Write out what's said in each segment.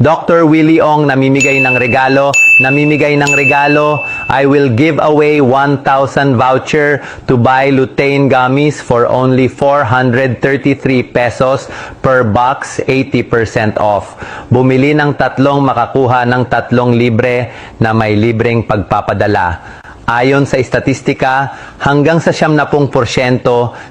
Dr. Willie Ong namimigay ng regalo, namimigay ng regalo. I will give away 1,000 voucher to buy lutein gummies for only 433 pesos per box, 80% off. Bumili ng tatlong makakuha ng tatlong libre na may libreng pagpapadala. Ayon sa istatistika, hanggang sa 70%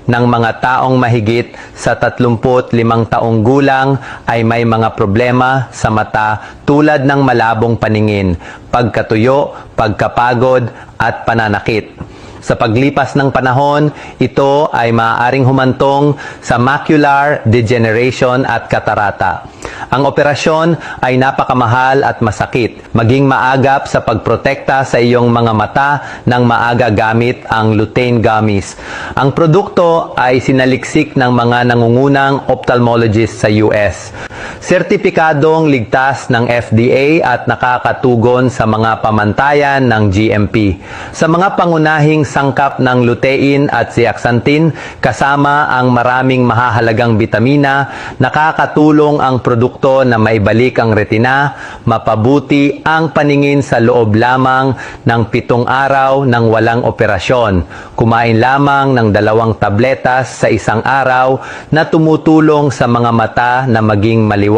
ng mga taong mahigit sa 35 taong gulang ay may mga problema sa mata tulad ng malabong paningin, pagkatuyo, pagkapagod at pananakit. Sa paglipas ng panahon, ito ay maaaring humantong sa macular degeneration at katarata. Ang operasyon ay napakamahal at masakit. Maging maagap sa pagprotekta sa iyong mga mata ng maaga gamit ang lutein gummies. Ang produkto ay sinaliksik ng mga nangungunang ophthalmologist sa US. Sertipikadong ligtas ng FDA at nakakatugon sa mga pamantayan ng GMP. Sa mga pangunahing sangkap ng lutein at zeaxanthin kasama ang maraming mahahalagang bitamina, nakakatulong ang produkto na maibalik ang retina, mapabuti ang paningin sa loob lamang ng pitong araw ng walang operasyon. Kumain lamang ng dalawang tabletas sa isang araw na tumutulong sa mga mata na maging maliwanag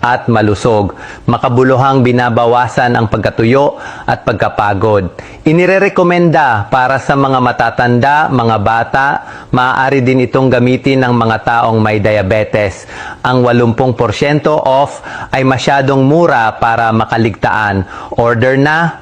at malusog. Makabuluhang binabawasan ang pagkatuyo at pagkapagod. Inirerekomenda para sa mga matatanda, mga bata, maaari din itong gamitin ng mga taong may diabetes. Ang 80% off ay masyadong mura para makaligtaan. Order na